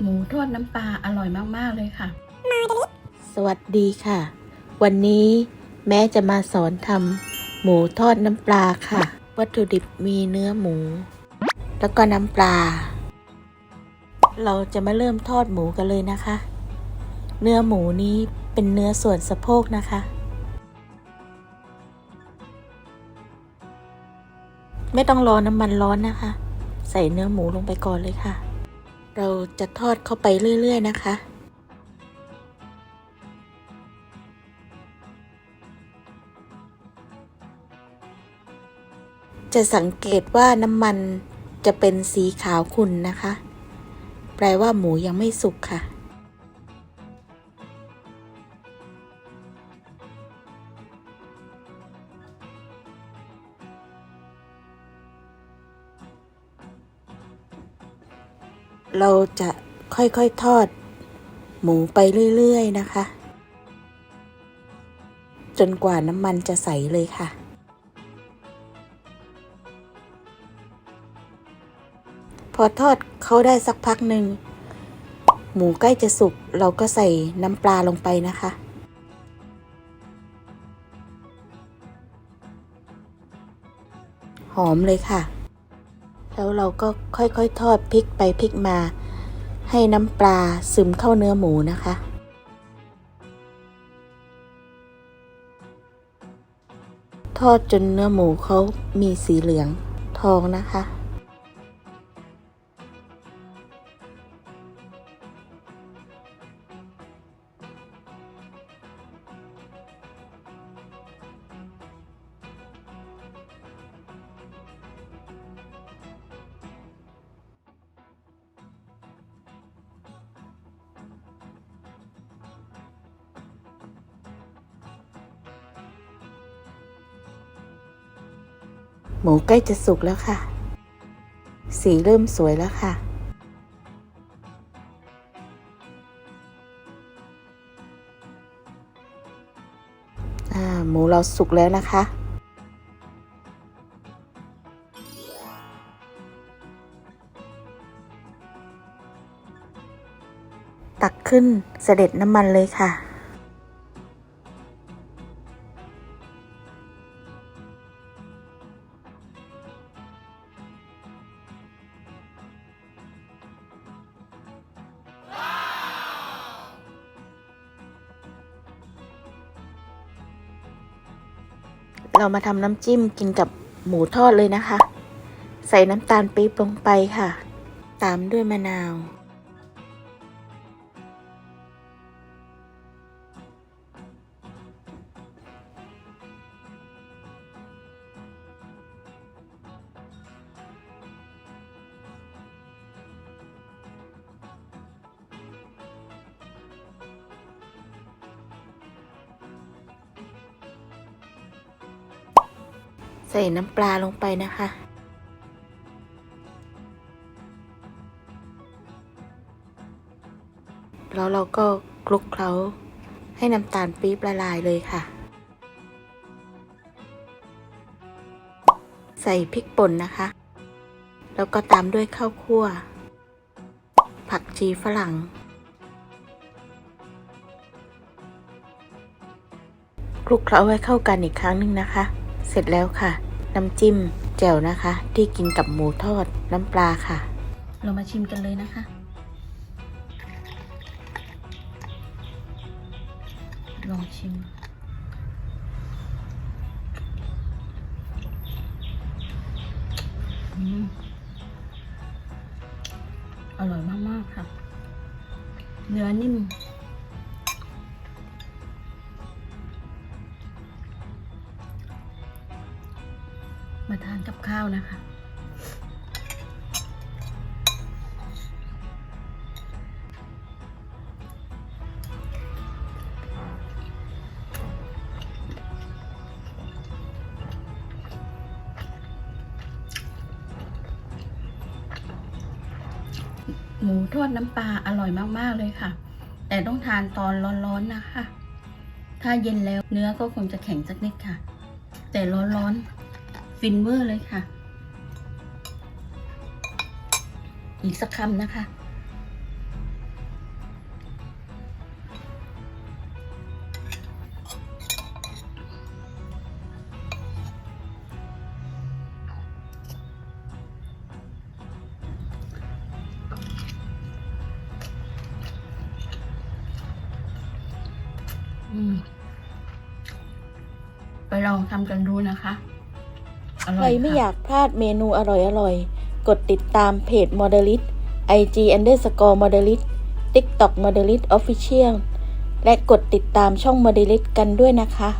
หมูทอดน้ำปลาอร่อยมาก ๆ เลยค่ะ สวัสดีค่ะ วันนี้แม่จะมาสอนทำหมูทอดน้ำปลาค่ะ วัตถุดิบมีเนื้อหมู แล้วก็น้ำปลา เราจะมาเริ่มทอดหมูกันเลยนะคะ เนื้อหมูนี้เป็นเนื้อส่วนสะโพกนะคะ ไม่ต้องรอน้ำมันร้อนนะคะ ใส่เนื้อหมูลงไปก่อนเลยค่ะ เราจะทอดเข้าไปเรื่อย ๆ นะคะจะสังเกตว่าน้ำมันจะเป็นสีขาวขุ่นนะคะ แปลว่าหมูยังไม่สุกค่ะ เราจะค่อยๆทอด หมูไปเรื่อยๆนะคะ จนกว่าน้ำมันจะใสเลยค่ะ พอทอดเขาได้สักพักหนึ่ง หมูใกล้จะสุกเราก็ใส่น้ำปลาลงไปนะคะหอมเลยค่ะ แล้วเราก็ค่อยๆ ทอดพลิกไปพลิกมา ให้น้ำปลาซึมเข้าเนื้อหมูนะคะ ทอดจนเนื้อหมูเขามีสีเหลืองทองนะคะ หมูใกล้จะสุกแล้วค่ะ สีเริ่มสวยแล้วค่ะ หมูเราสุกแล้วนะคะ ตักขึ้นเสด็จน้ำมันเลยค่ะ เรามาทำน้ำจิ้มกินกับหมูทอดเลยนะคะ ใส่น้ำตาลปี๊บลงไปค่ะ ตามด้วยมะนาว ส่น้ำปลาลงไปนะคะ แล้วเราก็คลุกเคล้าให้น้ำตาลปี๊บละลายเลยค่ะ ใส่พริกป่นนะคะ แล้วก็ตามด้วยข้าวคั่ว ผักชีฝรั่ง คลุกเคล้าให้เข้ากันอีกครั้งหนึ่งนะคะ เสร็จแล้วค่ะ น้ำจิ้มแจ่วนะคะ ที่กินกับหมูทอดน้ำปลาค่ะ เรามาชิมกันเลยนะคะ ลองชิมอืมอร่อยมาก ๆ ค่ะ เนื้อนิ่มานกับข้าวนะคะ หมูทอดน้ำปลาอร่อยมาก ๆ เลยค่ะ แต่ต้องทานตอนร้อน ๆ นะคะ ถ้าเย็นแล้วเนื้อก็คงจะแข็งสักนิดค่ะ แต่ร้อน ๆ ฟินเวอร์เลยค่ะ อีกสักคำนะคะ ไปลองทำกันดูนะคะ อใคร่อยไม่ค่ะอยากพลาดเมนูอร่อยๆ กดติดตามเพจ m o d e l i t IG underscore m o d e l i t TikTok m o d e l i t Official และกดติดตามช่อง m o d e l i t กันด้วยนะคะ